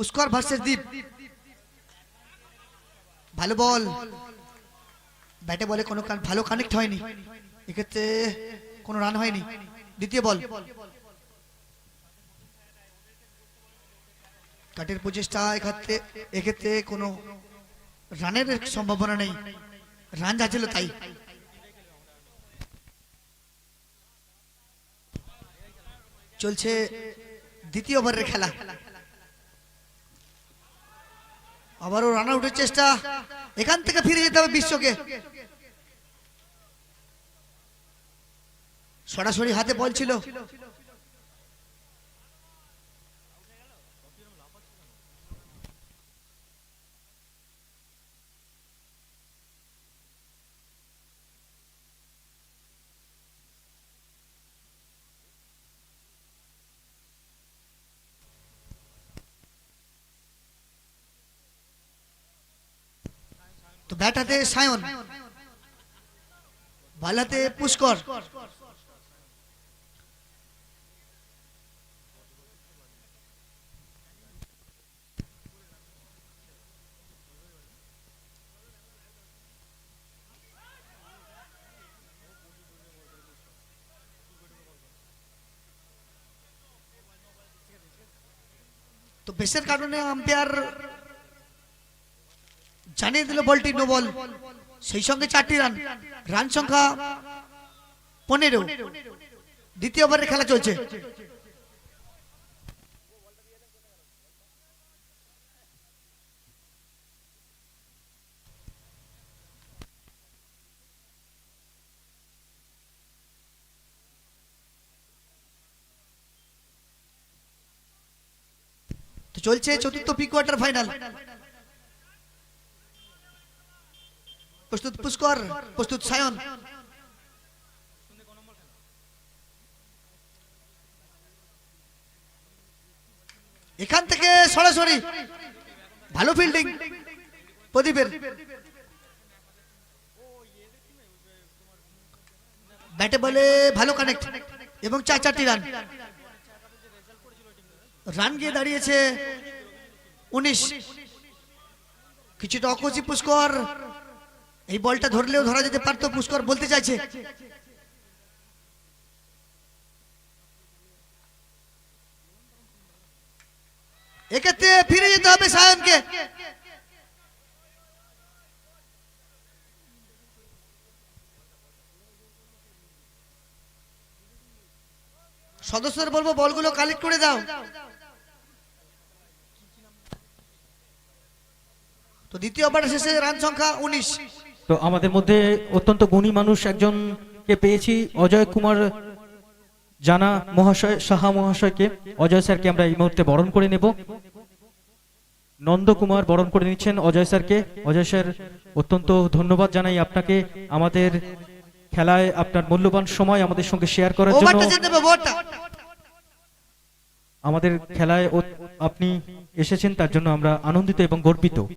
Pushkar versus দীপ ভালো বল। ব্যাটে বলে কোনো কান- ভালো কানেক্ট হয়নি। এক্ষেত্রে কোনো রান হয়নি। দ্বিতীয় বল। কাটের প্রচেষ্টা এক্ষেত্রে এক্ষেত্রে কোনো রানের সম্ভাবনা নেই। রান যা ছিল তাই। চলছে দ্বিতীয় ওভারের খেলা। আবারও রান আউটের চেষ্টা। এখান থেকে ফিরে যেতে হবে বিশ্বকে। সরাসরি হাতে বল ছিল। তো ব্যাট হাতে সায়ন বল হাতে পুষ্কর তো বেসের কারণে আম্পায়ার জানিয়ে দিল বলটি নো বল সেই সঙ্গে চারটি রান। রান সংখ্যা পনেরো। দ্বিতীয় ওভারের খেলা চলছে। চলছে চতুর্থ প্রি কোয়ার্টার ফাইনাল প্রস্তুত পুষ্কর প্রস্তুত সায়ন এখান থেকে সরাসরি ভালো ফিল্ডিং প্রদীপের ব্যাটে বলে ভালো কানেক্ট এবং চার চারটি রান রান গিয়ে দাঁড়িয়েছে উনিশ কিছুটা অকচি পুষ্কর এই বলটা ধরলেও ধরা যেতে পারতো, পুষ্কর বলতে চাইছে। এক্ষেত্রে ফিরে যেতে হবে সায়নকে। সদস্যদের বলব, বলগুলো কালেক্ট করে দাও। তো দ্বিতীয় ওভার শেষে রান সংখ্যা উনিশ। তো আমাদের মধ্যে অত্যন্ত গুণী মানুষ একজনকে পেয়েছি অজয় কুমার জানা মহাশয় সাহা মহাশয়কে। অজয় স্যারকে আমরা এই মুহূর্তে বরণ করে নেব। নন্দকুমার বরণ করে নিচ্ছেন অজয় স্যারকে। অজয় স্যার অত্যন্ত ধন্যবাদ জানাই আপনাকে। আমাদের খেলায় আপনার মূল্যবান সময় আমাদের সঙ্গে শেয়ার করার জন্য। আমাদের খেলায় আপনি এসেছেন তার জন্য আমরা আনন্দিত এবং গর্বিত।